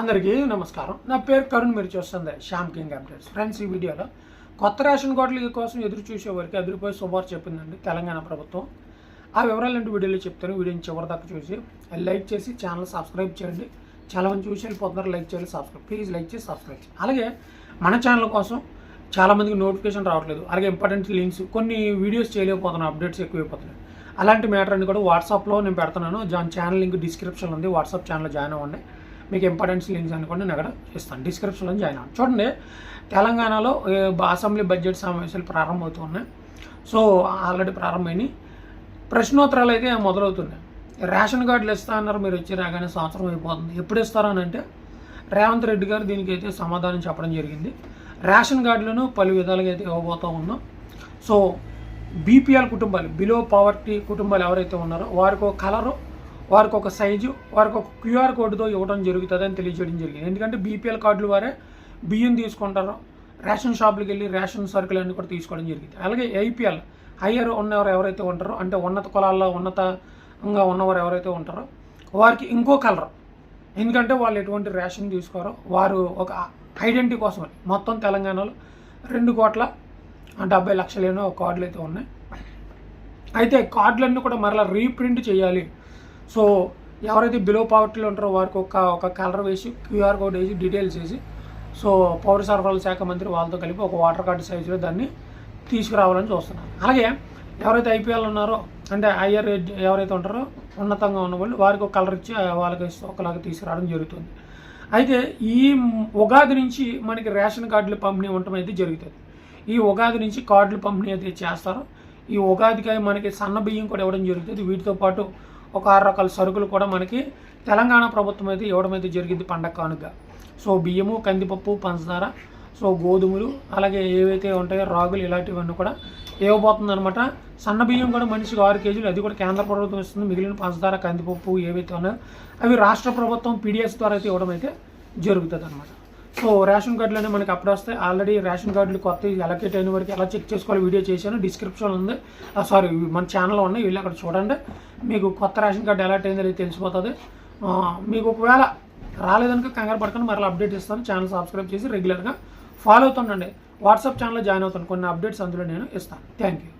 అందరికీ నమస్కారం. నా పేరు కరుణ్ మీరు చూస్తుంది శ్యామ్ కింగ్ అప్డేట్స్. ఫ్రెండ్స్ ఈ వీడియోలో కొత్త రేషన్ కార్డుల కోసం ఎదురు చూసే వారికి అదిరిపోయి శుభార్ చెప్పిందండి తెలంగాణ ప్రభుత్వం. ఆ వివరాలు ఏంటి వీడియోలో చెప్తాను. వీడియోని చివరి దాకా చూసి లైక్ చేసి ఛానల్ సబ్స్క్రైబ్ చేయండి. చాలా మంది చూసి వెళ్ళిపోతున్నారు. లైక్ చేయాలి సబ్స్క్రైబ్ ప్లీజ్ లైక్ చేసి సబ్స్క్రైబ్ చేయండి. అలాగే మన ఛానల్ కోసం చాలామందికి నోటిఫికేషన్ రావట్లేదు. అలాగే ఇంపార్టెంట్ లింక్స్ కొన్ని వీడియోస్ చేయలేకపోతున్నాను అప్డేట్స్ ఎక్కువైపోతున్నాయి. అలాంటి మ్యాటర్ అన్ని కూడా వాట్సాప్లో నేను పెడుతున్నాను. దాని ఛానల్ లింక్ డిస్క్రిప్షన్ ఉంది. వాట్సాప్ ఛానల్ జాయిన్ అవ్వండి. మీకు ఇంపార్టెన్స్ లింక్స్ అని కూడా నేను అక్కడ ఇస్తాను డిస్క్రిప్షన్లో జాయిన్ అవ్వండి. చూడండి తెలంగాణలో అసెంబ్లీ బడ్జెట్ సమావేశాలు ప్రారంభమవుతున్నాయి. So already ప్రారంభమైనాయి. ప్రశ్నోత్తరాలు అయితే మొదలవుతున్నాయి. రేషన్ కార్డులు ఇస్తా అన్నారు మీరు వచ్చి రాగానే సంవత్సరం అయిపోతుంది. ఎప్పుడు ఇస్తారా అని అంటే రేవంత్ రెడ్డి గారు దీనికి అయితే సమాధానం చెప్పడం జరిగింది. రేషన్ కార్డులను పలు విధాలుగా అయితే ఇవ్వబోతూ ఉన్నాం. సో బీపీఎల్ కుటుంబాలు బిలో పవర్టీ కుటుంబాలు ఎవరైతే ఉన్నారో వారికి కలరు వారికి ఒక సైజు వారికి ఒక క్యూఆర్ కోడ్తో ఇవ్వడం జరుగుతుంది అని తెలియజేయడం జరిగింది. ఎందుకంటే బీపీఎల్ కార్డులు వారే బియ్యం తీసుకుంటారు రేషన్ షాపులకు వెళ్ళి రేషన్ సరుకులు అన్నీ కూడా తీసుకోవడం జరిగింది. అలాగే ఐపీఎల్ హయ్యర్ ఉన్నవారు ఎవరైతే ఉంటారో అంటే ఉన్నత కులాల్లో ఉన్నతంగా ఉన్నవారు ఎవరైతే ఉంటారో వారికి ఇంకో కలర్. ఎందుకంటే వాళ్ళు ఎటువంటి రేషన్ తీసుకోరో వారు ఒక ఐడెంటిటీ కోసం మొత్తం తెలంగాణలో రెండు కోట్ల డెబ్బై లక్షలేనో కార్డులు అయితే ఉన్నాయి. అయితే కార్డులన్నీ కూడా మరలా రీప్రింట్ చేయాలి సో ఎవరైతే బిలో పావర్టీలో ఉంటారో వారికి ఒక ఒక కలర్ వేసి క్యూఆర్ కోడ్ వేసి డీటెయిల్స్ వేసి సో పౌర సరఫరాల శాఖ మంత్రి వాళ్ళతో కలిపి ఒక వాటర్ కార్డు సైజులో దాన్ని తీసుకురావాలని చూస్తున్నారు. అలాగే ఎవరైతే ఐపీఎల్ ఉన్నారో అంటే ఐఆర్ ఎవరైతే ఉంటారో ఉన్నతంగా ఉన్న వాళ్ళు వారికి ఒక కలర్ ఇచ్చి వాళ్ళకి ఒకలాగా తీసుకురావడం జరుగుతుంది. అయితే ఈ ఉగాది నుంచి మనకి రేషన్ కార్డులు పంపిణీ ఉండటం అయితే జరుగుతుంది. ఈ ఉగాది నుంచి కార్డులు పంపిణీ అయితే చేస్తారు. ఈ ఉగాదికి మనకి సన్న బియ్యం కూడా ఇవ్వడం జరుగుతుంది. వీటితో పాటు ఒక ఆరు రకాల సరుకులు కూడా మనకి తెలంగాణ ప్రభుత్వం అయితే ఇవ్వడం అయితే జరిగింది పండగ కానుక. సో బియ్యము కందిపప్పు పంచదార సో గోధుమలు అలాగే ఏవైతే ఉంటాయో రాగులు ఇలాంటివన్నీ కూడా ఇవ్వబోతుంది అనమాట సన్న బియ్యం కూడా మనిషికి ఆరు కేజీలు అది కూడా కేంద్ర ప్రభుత్వం ఇస్తుంది. మిగిలిన పంచదార కందిపప్పు ఏవైతే ఉన్నాయో అవి రాష్ట్ర ప్రభుత్వం పీడిఎస్ ద్వారా అయితే ఇవ్వడం అయితే జరుగుతుంది అనమాట సో రేషన్ కార్డులు అనేవి మనకి అప్పుడు వస్తాయి. ఆల్రెడీ రేషన్ కార్డులు కొత్త అలొకేట్ అయిన వరకు ఎలా చెక్ చేసుకోవాలి వీడియో చేశాను. డిస్క్రిప్షన్ ఉంది. Ah, సారీ మన ఛానల్లో ఉన్నాయి. వెళ్ళి అక్కడ చూడండి. మీకు కొత్త రేషన్ కార్డు అలర్ట్ అయిందో తెలిసిపోతుంది. Ah, మీకు ఒకవేళ రాలేదనుక కంగారు పడకండి. మరలా అప్డేట్ ఇస్తాను. ఛానల్ సబ్స్క్రైబ్ చేసి రెగ్యులర్గా ఫాలో అవుతుండండి. వాట్సాప్ ఛానల్లో జాయిన్ అవుతాను. కొన్ని అప్డేట్స్ అందులో నేను ఇస్తాను. Thank you